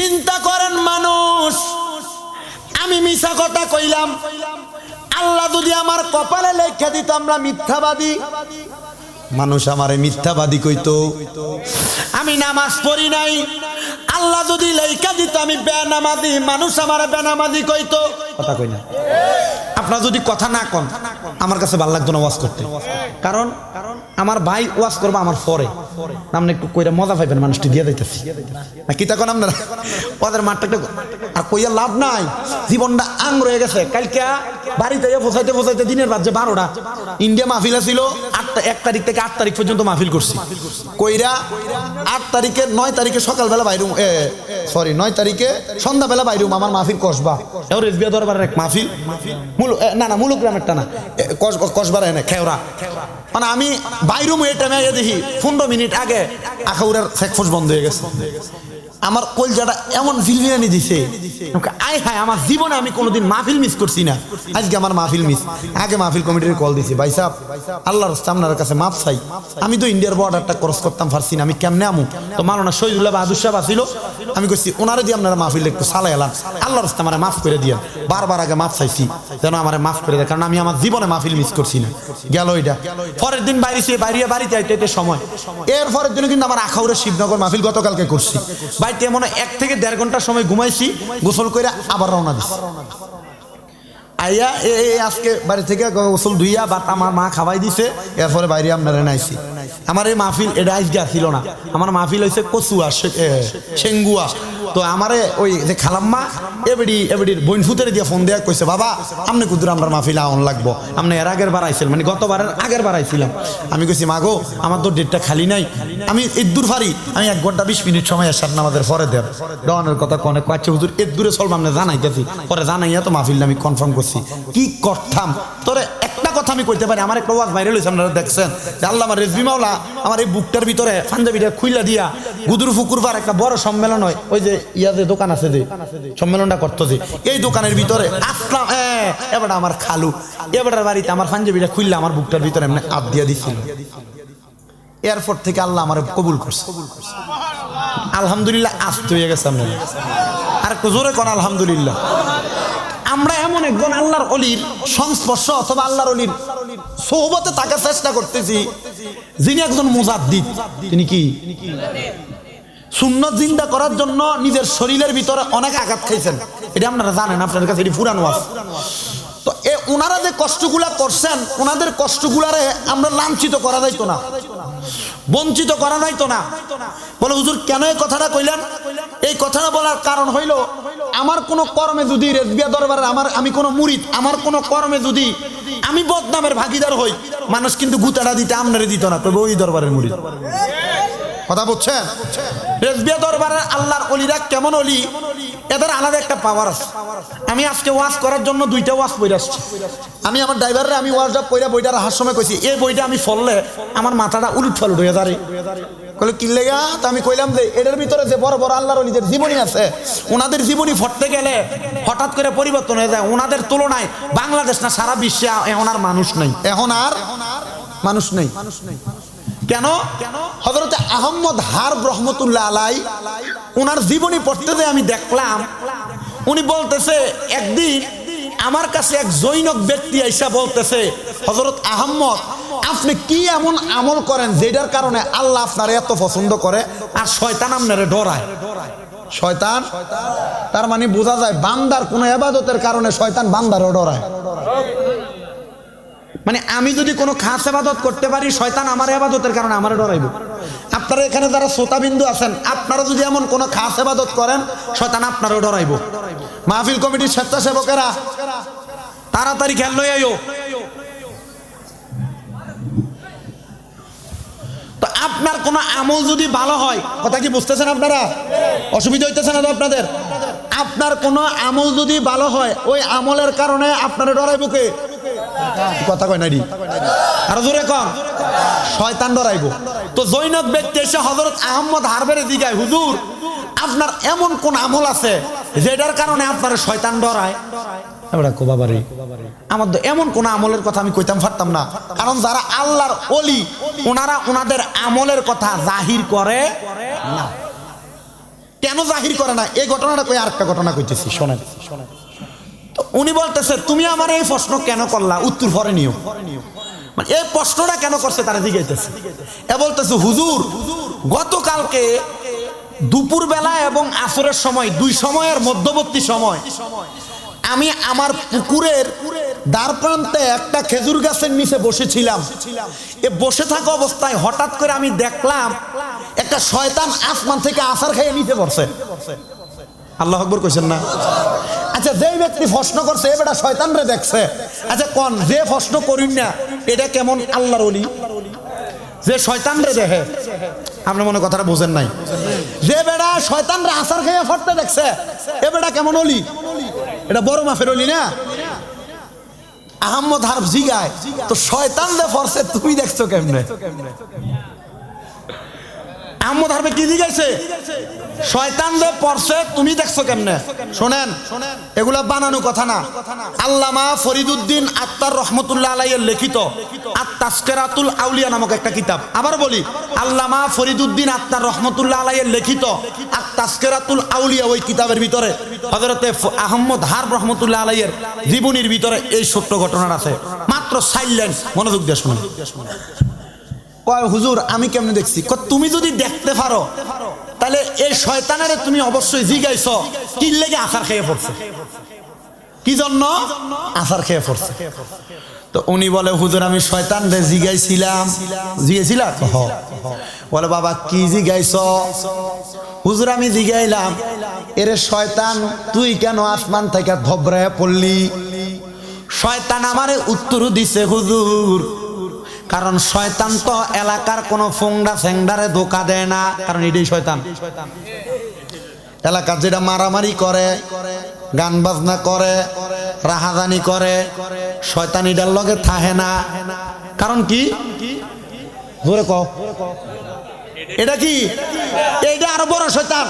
চিন্তা করেন মানুষ। আমি মিশা কথা কইলাম। আল্লাহ যদি আমার কপালে লেখা দিত আমরা মিথ্যাবাদী। মানুষ আমারে মিথ্যাবাদী কইতো। আমি নামাজ পড়ি নাই। আল্লাহ যদি লেখা দিত আমি বেনামাজি, মানুষ আমার বেনামাজি কইতো। কথা কই না। আপনার যদি কথা না কন, আমার কাছে ভালো লাগতো না ওয়াজ করতে। কারণ আমার ভাই ওয়াজ করব আমার পরে আপনি একটু কইরা মজা পাইবেন, মানুষটি দিয়ে দিতেছি। না, কি তখন আপনারা? ওদের মাঠটা একটু আর কইয়া লাভ নাই। জীবনটা আং রয়ে গেছে। কালকে বাড়িতে ফসাইতে ফসাইতে দিনের যে বারোটা। ইন্ডিয়া মাহফিলা ছিল এক তারিখ থেকে আট তারিখ পর্যন্ত মাহফিল করছি। কইরা আট তারিখে, নয় তারিখে সকালবেলা বাইরুম, এ সরি নয় তারিখে সন্ধ্যাবেলা বাইরুম আমার মাহফিল কসবা। এও রেজবিয়া দরবারের এক মাহফিল। না না, মুলুক গ্রামের টানা কসবার এনে, খেওরা। মানে আমি বাইরুম এই টাইমে দেখি, পনেরো মিনিট আগে আখাউরের ফেকফুস বন্ধ হয়ে গেছে। আমার কলজাটা এমন ফিলফিলানি দিছে। আয় হায়, আমার জীবনে আমি কোনোদিন মাহফিল মিস করছি না। আজকে আমার মাহফিল মিস আগে মাহফিল কমিটির কল দিছি ভাই সাহেব, আল্লাহর আপনার কাছে মাপ চাই। আমি তো ইন্ডিয়ার বর্ডারটা ক্রস করতাম পারছি না, আমি কেমনে আমু? তো মাননা শহীদুল্লাহ বাহাদুর সাহেব আসিল আমি কইছি, ওনারে দিয়ে আপনারা মাহফিল একটু সালাই এলাম আল্লাহর রাস্তা আমার মাফ করে দিয়ে বারবার আগে মাফ চাইছি, যেন আমার মাফ করে দেয়, কারণ আমি আমার জীবনে মাহফিল মিস করছি না। গেল এটা। পরের দিন বাইরে বাড়িতে আইতে আইতে সময়। এর পরের দিন কিন্তু আমার আখাউরের শিবনগর মাহফিল গতকালকে করছি। বাড়িতে এমন এক থেকে দেড় ঘণ্টা সময় ঘুমাইছি, গোসল করে আবার রওনা দিছি। আইয়া এ আজকে বাড়ি থেকে গোসল ধুইয়া বা আমার মা খাবাই দিছে, এরপরে বাইরে আপনারা নাইছি। আমার এই মাহফিল, এটা আজকে আসিল না। আমার মাহফিল হয়েছে কচুয়া সেঙ্গুয়া। তো আমারে ওই যে খালাম্মা, এবাড়ি, এবাড়ির বইন ফুতের দিয়ে ফোন দেয়া কইছে, বাবা আপনি কুদুর আমার মাহফিল আউন লাগবো। আপনি এর আগের বার আইছিলেন মানে গতবারের আগের বার আইছিলাম। আমি কইছি মাগো আমার তো ডেটটা খালি নাই। আমি এদ্দুর ফারি, আমি এক ঘণ্টা বিশ মিনিট সময় এসার নামাজের পরে দেব দেওয়ানের কথা কনে কয়েছে হুজুর এদ্দুরে চলব আপনি জানাইতেছি পরে জানাইয়া তো মাহফিল আমি কনফার্ম করছি। কি করতাম? তোরে একটা কথা আমি কইতে পারি, আমার একটা ওয়াজ ভাইরাল হয়েছে আপনারা দেখছেন। আল্লাহ আমার রেজবি মাওলা, আমার এই বুকটার ভিতরে পাঞ্জাবিটা খুইলা দিয়া গুদুর ফুকুর একটা বড় সম্মেলন হয়। ওই যে ইয়া যে দোকান আছে যে, সম্মেলনটা করতো যে। এই দোকানের ভিতরে আসলাম হ্যাঁ এবার আমার খালু এবার বাড়িতে আমার পাঞ্জাবিটা খুললে আমার বুকটার ভিতরে এমনি আপ দিয়া দিছিল। এয়ারপোর্ট থেকে আল্লাহ আমার কবুল করছে। আলহামদুলিল্লাহ, আসতে হয়ে গেছে আপনার আর জোরে কোন, আলহামদুলিল্লাহ। আমরা এমন একজন আল্লাহর অলির সংস্পর্শ অথবা আল্লাহর অলির সৌবতে তাকে চেষ্টা করতেছি, যিনি একজন মুজাদ্দিদ। তিনি কি? সুন্নত জিন্দা করার জন্য নিজের শরীরের ভিতরে অনেক আঘাত খাইছেন। এটা আপনারা জানেন, আপনাদের কাছে এটি পুরানো আছে তো এ ওনারা যে কষ্টগুলা করছেন ওনাদের কষ্টগুলারে আমরা লাঞ্ছিত করা যাইতো না। বঞ্চিত করা যাইতো না। বলে, হুজুর, কেন এই কথাটা কইলেন? এই কথাটা বলার কারণ হইল, আমার কোনো কর্মে যদি রেজবিয়া দরবারে আমার, আমি কোনো মুরিদ, আমার কোনো কর্মে যদি আমি বদনামের ভাগিদার হই, মানুষ কিন্তু গুতাটা দিতে আমনারে দিত না। তবে ওই দরবারের মুরিদ। কথা বলছেন রেজবিয়া দরবারের আল্লাহর অলিরা কেমন অলি? এদের আলাদা একটা পাওয়ার আছে। আমি আজকে ওয়াজ করার জন্য দুইটা ওয়াজ পড়ে আসছি। আমি আমার ড্রাইভাররে আমি ওয়াজটা পড়া বইটা রাখার সময় কইছি এই বইটা আমি ফললে আমার মাথাটা উলট ফালুট হয়ে যারে কলে কি লেগা? তা আমি কইলাম যে এটার ভিতরে যে বড় বড় আল্লাহর অলিদের জীবনী আছে ওনাদের জীবনী ফটতে গেলে হঠাৎ করে পরিবর্তন হয়ে যায়। ওনাদের তুলনায় বাংলাদেশ না সারা বিশ্বে এখন আর মানুষ নেই। এখন আর মানুষ নেই। মানুষ নেই। কেন? হজরত আহম্মদ হার রহমতুল্লাহ আলাই ওনার জীবনী পড়তে যে আমি দেখলাম, উনি বলতেছে, একদিন আমার কাছে এক জৈনক ব্যক্তি আইসা বলতেছে হজরত আহম্মদ, আপনি কি এমন আমল করেন যেটার কারণে আল্লাহ আপনার এত পছন্দ করে? আর শয়তান আপনারে ডরায়। শয়তান? তার মানে বোঝা যায়, বান্দার কোনো এবাদতের কারণে শয়তান বান্দারও ডরায়। মানে আমি যদি কোনো খাস আবাদত করতে পারি, শয়তান আমার আবাদতের কারণে আমার ডরাইব। আপনারা এখানে যারা শ্রোতাবিন্দু আছেন, আপনারা যদি এমন কোনো খাস আবাদত করেন, শয়তান আপনারও ডরাইব। মাহফিল কমিটির স্বেচ্ছাসেবকেরা, তাড়াতাড়ি খেয়াল লই আইও। তো আপনার কোনো আমল যদি ভালো হয়, কথা কি বুঝতেছেন আপনারা? অসুবিধা হইতেছে না আপনাদের? আপনার কোনো আমল যদি ভালো হয়, ওই আমলের কারণে আপনারা ডরাইব কে? কথা কয় নারী আর জোরে কন। শয়তান ডরাইব। তো জৈনক ব্যক্তি এসে হজরত আহমদ হারবের দিঘায় হুজুর, আপনার এমন কোন আমল আছে যেটার কারণে আপনার শয়তান ডরায়? বাবারে, আমার তো এমন কোন আমলের কথা আমি কইতাম পারতাম না। কারণ যারা আল্লাহর অলি ওনারা ওনাদের আমলের কথা জাহির করে না। কেন জাহির করে না? এই ঘটনাটা কই আরেকটা ঘটনা কইতেছি, শোনেন। উনি বলতেছে, তুমি আমার এই প্রশ্ন কেন করলা? উত্তর পরে নিও। মানে এই প্রশ্নটা কেন করছে তারা জিজ্ঞাসা এ বলতেছে, হুজুর, গতকালকে দুপুর বেলা এবং আসরের সময়, দুই সময়ের মধ্যবর্তী সময়, আমি আমার পুকুরের দ্বার প্রান্তে একটা খেজুর গাছের নিচে বসেছিলাম। এ বসে থাকা অবস্থায় হঠাৎ করে আমি দেখলাম, একটা শয়তান আসমান থেকে আসার খেয়ে নিচে পড়ছে। আল্লাহ আকবর কইছেন না? আচ্ছা যেই ব্যক্তি প্রশ্ন করছে, এ বেটা শয়তান রে দেখছে। আচ্ছা কোন, যে প্রশ্ন করিন না, এটা কেমন আল্লাহর অলি যে শয়তান রে দেখে। আপনার মনে কথাটা বোঝেন নাই? যে বেড়া শয়তান রে আসার খেয়ে ফটতে দেখছে, এ বেটা কেমন অলি এটা বড় মাফের অলি না? আহম্মদ হারফ জিগায়, তো শয়তান রে ফরসে তুমি দেখছ কেমনে? আহম্মদ হারফে কি জিগাইছে শয়তান রে পড়ছে, তুমি দেখছ কেমনে? শোনেন, এগুলা বানানো কথা না। আল্লামা ফরিদুদ্দিন আত্মার রহমতুল্লাহ আলাইয়ের লিখিত আত্মাস্কেরাতুল আউলিয়া নামক একটা কিতাব। আবার বলি, আল্লামা ফরিদুদ্দিন আত্মার রহমতুল্লাহ আলাইয়ের লিখিত আত্মাস্কেরাতুল আউলিয়া ওই কিতাবের ভিতরে হজরতে আহমদ হার রহমতুল্লাহ আলাইয়ের জীবনীর ভিতরে এই সত্য ঘটনাটা আছে। মাত্র সাইলেন্ট মনোযোগ দিয়ে শুনুন। কয়, হুজুর, আমি কেমনে দেখছি? তুমি যদি দেখতে পারো, তাহলে এই শয়তানের তুমি অবশ্যই জিগাইছ। কি লেগে আসার খেয়ে পড়ছে? কি জন্য? আসার খেয়ে পড়ছে। তো উনি বলে, হুজুর, আমি শয়তান জিগাইছিলাম। হ। বলে, বাবা, কি জিগাইছ? হুজুর, আমি জিগাইলাম। এরে শয়তান, তুই কেন আসমান থেকে ধবরায় পড়লি? শয়তান আমারে উত্তর দিছে, হুজুর। কারণ শয়তান তো এলাকার কোনো ফোংডা ফেংডারে ধোকা দেয় না। কারণ এটাই শয়তান। এলাকার যেটা মারামারি করে, গান বাজনা করে, রাহাজানি করে, শয়তান এটার লগে থাহে না। কারণ কি? এটা কি? এইটা আরও বড় শয়তান।